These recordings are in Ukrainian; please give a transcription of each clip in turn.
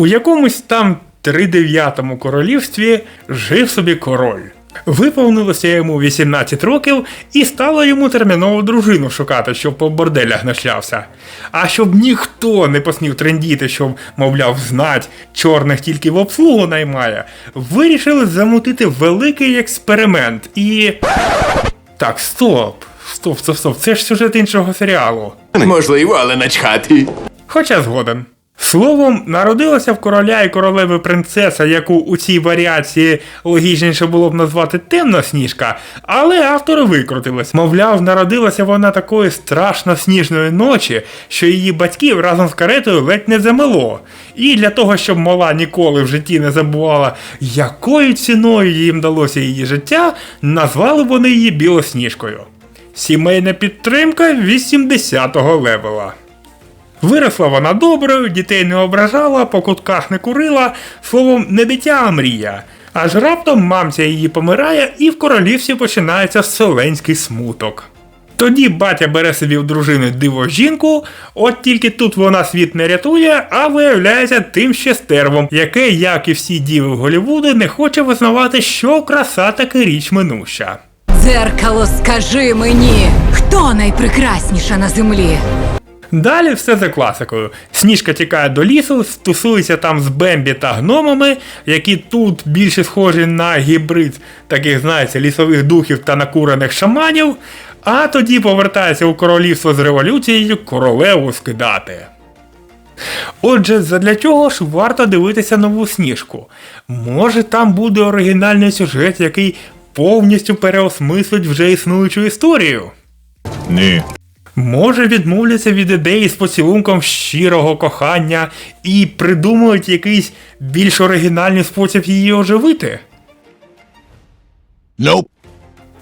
У якомусь там тридев'ятому королівстві жив собі король. Виповнилося йому 18 років і стало йому терміново дружину шукати, щоб по борделях не шлявся. А щоб ніхто не посмів трендіти, щоб, мовляв, знать, чорних тільки в обслугу наймає, вирішили замутити великий експеримент і. Так, стоп. Стоп, стоп, стоп, це ж сюжет іншого серіалу. Можливо, але начхати. Хоча згоден. Словом, народилася в короля і королеви принцеса, яку у цій варіації логічніше було б назвати темна сніжка, але автори викрутились. Мовляв, народилася вона такої страшно сніжної ночі, що її батьків разом з каретою ледь не замело. І для того, щоб мала ніколи в житті не забувала, якою ціною їм далося її життя, назвали вони її білосніжкою. Сімейна підтримка 80-го левела. Виросла вона доброю, дітей не ображала, по кутках не курила, словом, не дитя, а мрія. Аж раптом мамця її помирає, і в королівстві починається вселенський смуток. Тоді батя бере собі в дружину диво жінку, от тільки тут вона світ не рятує, а виявляється тим ще стервом, яке, як і всі діви в Голлівуді, не хоче визнавати, що краса таки річ минуща. Дзеркало, скажи мені, хто найпрекрасніша на землі? Далі все за класикою. Сніжка тікає до лісу, стусується там з Бембі та гномами, які тут більше схожі на гібрид таких, знаєте, лісових духів та накурених шаманів, а тоді повертається у королівство з революцією королеву скидати. Отже, задля чого ж варто дивитися нову сніжку? Може там буде оригінальний сюжет, який повністю переосмислить вже існуючу історію? Ні. Може відмовляться від ідеї з поцілунком щирого кохання і придумають якийсь більш оригінальний спосіб її оживити? Nope.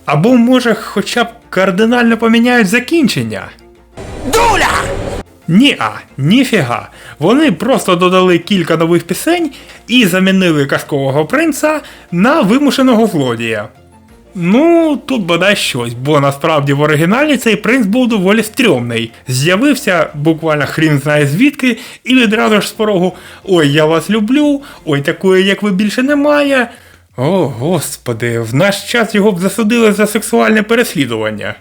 Або може хоча б кардинально поміняють закінчення? Дуля! Ні-а, ніфіга. Вони просто додали кілька нових пісень і замінили казкового принца на вимушеного злодія. Ну, тут бодай щось, бо насправді в оригіналі цей принц був доволі стрьомний. З'явився буквально хрін знає звідки, і відразу ж з порогу Ой, я вас люблю, ой, такої, як ви більше немає. О, господи, в наш час його б засудили за сексуальне переслідування.